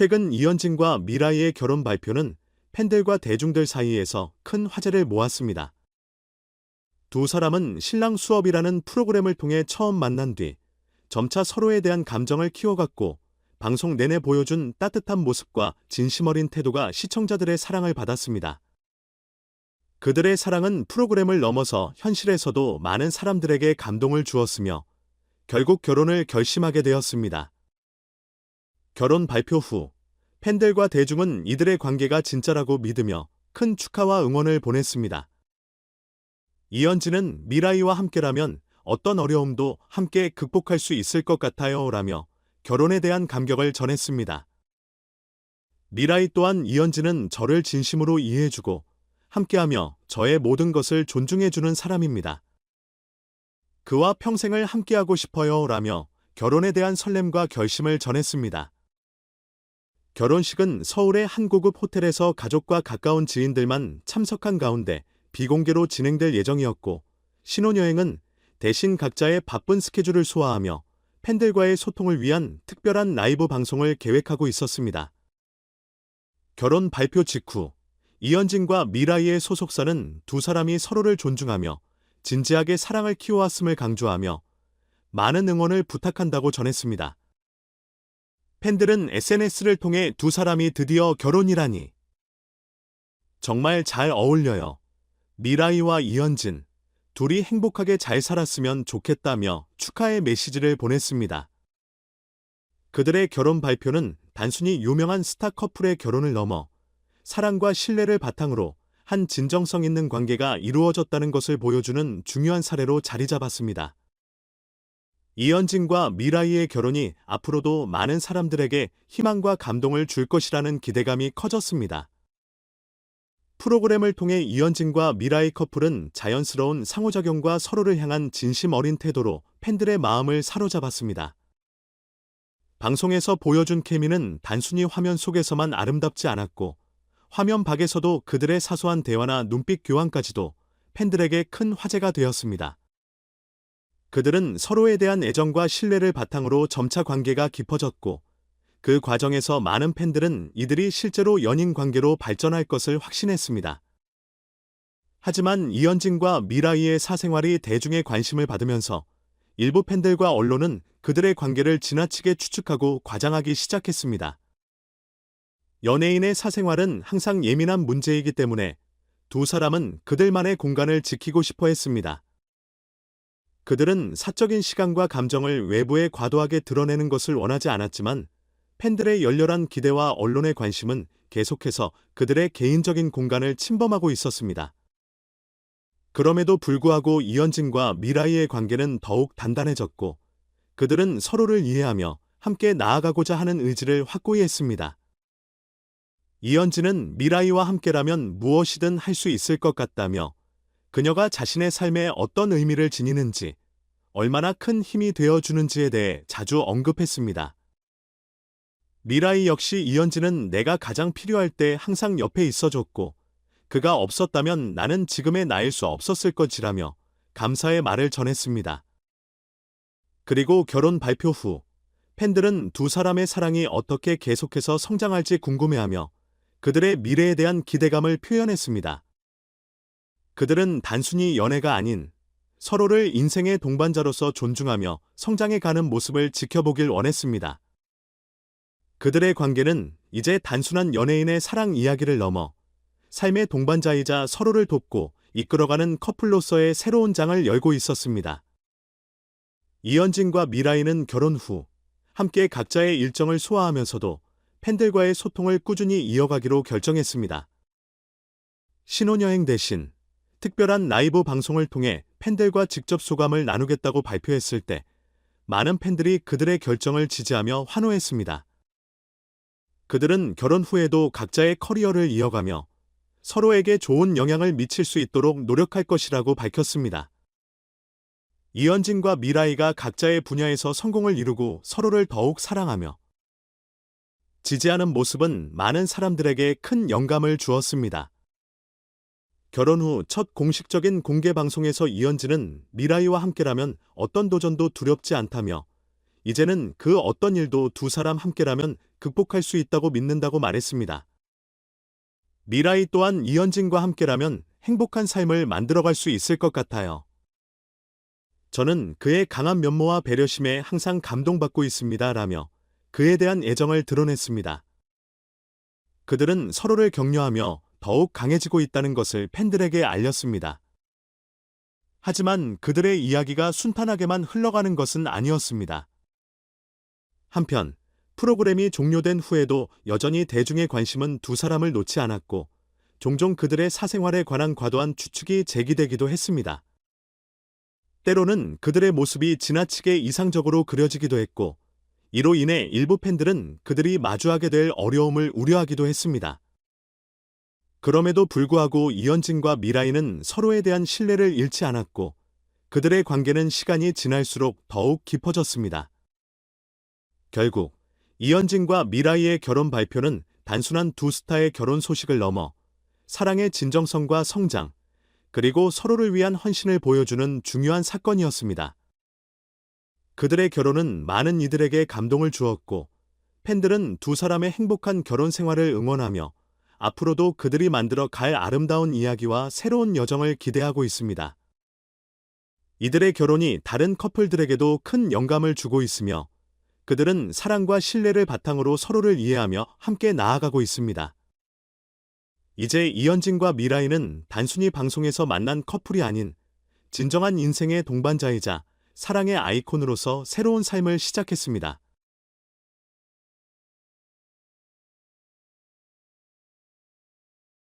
최근 이현진과 미라이의 결혼 발표는 팬들과 대중들 사이에서 큰 화제를 모았습니다. 두 사람은 신랑 수업이라는 프로그램을 통해 처음 만난 뒤 점차 서로에 대한 감정을 키워갔고 방송 내내 보여준 따뜻한 모습과 진심 어린 태도가 시청자들의 사랑을 받았습니다. 그들의 사랑은 프로그램을 넘어서 현실에서도 많은 사람들에게 감동을 주었으며 결국 결혼을 결심하게 되었습니다. 결혼 발표 후 팬들과 대중은 이들의 관계가 진짜라고 믿으며 큰 축하와 응원을 보냈습니다. 이현진은 미라이와 함께라면 어떤 어려움도 함께 극복할 수 있을 것 같아요 라며 결혼에 대한 감격을 전했습니다. 미라이 또한 이현진은 저를 진심으로 이해해주고 함께하며 저의 모든 것을 존중해주는 사람입니다. 그와 평생을 함께하고 싶어요 라며 결혼에 대한 설렘과 결심을 전했습니다. 결혼식은 서울의 한 고급 호텔에서 가족과 가까운 지인들만 참석한 가운데 비공개로 진행될 예정이었고 신혼여행은 대신 각자의 바쁜 스케줄을 소화하며 팬들과의 소통을 위한 특별한 라이브 방송을 계획하고 있었습니다. 결혼 발표 직후 이현진과 미라이의 소속사는 두 사람이 서로를 존중하며 진지하게 사랑을 키워왔음을 강조하며 많은 응원을 부탁한다고 전했습니다. 팬들은 SNS를 통해 두 사람이 드디어 결혼이라니. 정말 잘 어울려요. 미라이와 이현진, 둘이 행복하게 잘 살았으면 좋겠다며 축하의 메시지를 보냈습니다. 그들의 결혼 발표는 단순히 유명한 스타 커플의 결혼을 넘어 사랑과 신뢰를 바탕으로 한 진정성 있는 관계가 이루어졌다는 것을 보여주는 중요한 사례로 자리 잡았습니다. 이현진과 미라이의 결혼이 앞으로도 많은 사람들에게 희망과 감동을 줄 것이라는 기대감이 커졌습니다. 프로그램을 통해 이현진과 미라이 커플은 자연스러운 상호작용과 서로를 향한 진심 어린 태도로 팬들의 마음을 사로잡았습니다. 방송에서 보여준 케미는 단순히 화면 속에서만 아름답지 않았고 화면 밖에서도 그들의 사소한 대화나 눈빛 교환까지도 팬들에게 큰 화제가 되었습니다. 그들은 서로에 대한 애정과 신뢰를 바탕으로 점차 관계가 깊어졌고 그 과정에서 많은 팬들은 이들이 실제로 연인 관계로 발전할 것을 확신했습니다. 하지만 이현진과 미라이의 사생활이 대중의 관심을 받으면서 일부 팬들과 언론은 그들의 관계를 지나치게 추측하고 과장하기 시작했습니다. 연예인의 사생활은 항상 예민한 문제이기 때문에 두 사람은 그들만의 공간을 지키고 싶어 했습니다. 그들은 사적인 시간과 감정을 외부에 과도하게 드러내는 것을 원하지 않았지만 팬들의 열렬한 기대와 언론의 관심은 계속해서 그들의 개인적인 공간을 침범하고 있었습니다. 그럼에도 불구하고 이현진과 미라이의 관계는 더욱 단단해졌고 그들은 서로를 이해하며 함께 나아가고자 하는 의지를 확고히 했습니다. 이현진은 미라이와 함께라면 무엇이든 할 수 있을 것 같다며 그녀가 자신의 삶에 어떤 의미를 지니는지, 얼마나 큰 힘이 되어 주는지에 대해 자주 언급했습니다. 미라이 역시 이현진은 내가 가장 필요할 때 항상 옆에 있어줬고 그가 없었다면 나는 지금의 나일 수 없었을 것이라며 감사의 말을 전했습니다. 그리고 결혼 발표 후 팬들은 두 사람의 사랑이 어떻게 계속해서 성장할지 궁금해하며 그들의 미래에 대한 기대감을 표현했습니다. 그들은 단순히 연애가 아닌 서로를 인생의 동반자로서 존중하며 성장해 가는 모습을 지켜보길 원했습니다. 그들의 관계는 이제 단순한 연예인의 사랑 이야기를 넘어 삶의 동반자이자 서로를 돕고 이끌어가는 커플로서의 새로운 장을 열고 있었습니다. 이현진과 미라이는 결혼 후 함께 각자의 일정을 소화하면서도 팬들과의 소통을 꾸준히 이어가기로 결정했습니다. 신혼여행 대신 특별한 라이브 방송을 통해 팬들과 직접 소감을 나누겠다고 발표했을 때 많은 팬들이 그들의 결정을 지지하며 환호했습니다. 그들은 결혼 후에도 각자의 커리어를 이어가며 서로에게 좋은 영향을 미칠 수 있도록 노력할 것이라고 밝혔습니다. 이현진과 미라이가 각자의 분야에서 성공을 이루고 서로를 더욱 사랑하며 지지하는 모습은 많은 사람들에게 큰 영감을 주었습니다. 결혼 후 첫 공식적인 공개 방송에서 이현진은 미라이와 함께라면 어떤 도전도 두렵지 않다며 이제는 그 어떤 일도 두 사람 함께라면 극복할 수 있다고 믿는다고 말했습니다. 미라이 또한 이현진과 함께라면 행복한 삶을 만들어갈 수 있을 것 같아요. 저는 그의 강한 면모와 배려심에 항상 감동받고 있습니다. 라며 그에 대한 애정을 드러냈습니다. 그들은 서로를 격려하며 더욱 강해지고 있다는 것을 팬들에게 알렸습니다. 하지만 그들의 이야기가 순탄하게만 흘러가는 것은 아니었습니다. 한편, 프로그램이 종료된 후에도 여전히 대중의 관심은 두 사람을 놓지 않았고, 종종 그들의 사생활에 관한 과도한 추측이 제기되기도 했습니다. 때로는 그들의 모습이 지나치게 이상적으로 그려지기도 했고, 이로 인해 일부 팬들은 그들이 마주하게 될 어려움을 우려하기도 했습니다. 그럼에도 불구하고 이현진과 미라이는 서로에 대한 신뢰를 잃지 않았고, 그들의 관계는 시간이 지날수록 더욱 깊어졌습니다. 결국, 이현진과 미라이의 결혼 발표는 단순한 두 스타의 결혼 소식을 넘어 사랑의 진정성과 성장, 그리고 서로를 위한 헌신을 보여주는 중요한 사건이었습니다. 그들의 결혼은 많은 이들에게 감동을 주었고, 팬들은 두 사람의 행복한 결혼 생활을 응원하며 앞으로도 그들이 만들어 갈 아름다운 이야기와 새로운 여정을 기대하고 있습니다. 이들의 결혼이 다른 커플들에게도 큰 영감을 주고 있으며 그들은 사랑과 신뢰를 바탕으로 서로를 이해하며 함께 나아가고 있습니다. 이제 이현진과 미라이는 단순히 방송에서 만난 커플이 아닌 진정한 인생의 동반자이자 사랑의 아이콘으로서 새로운 삶을 시작했습니다.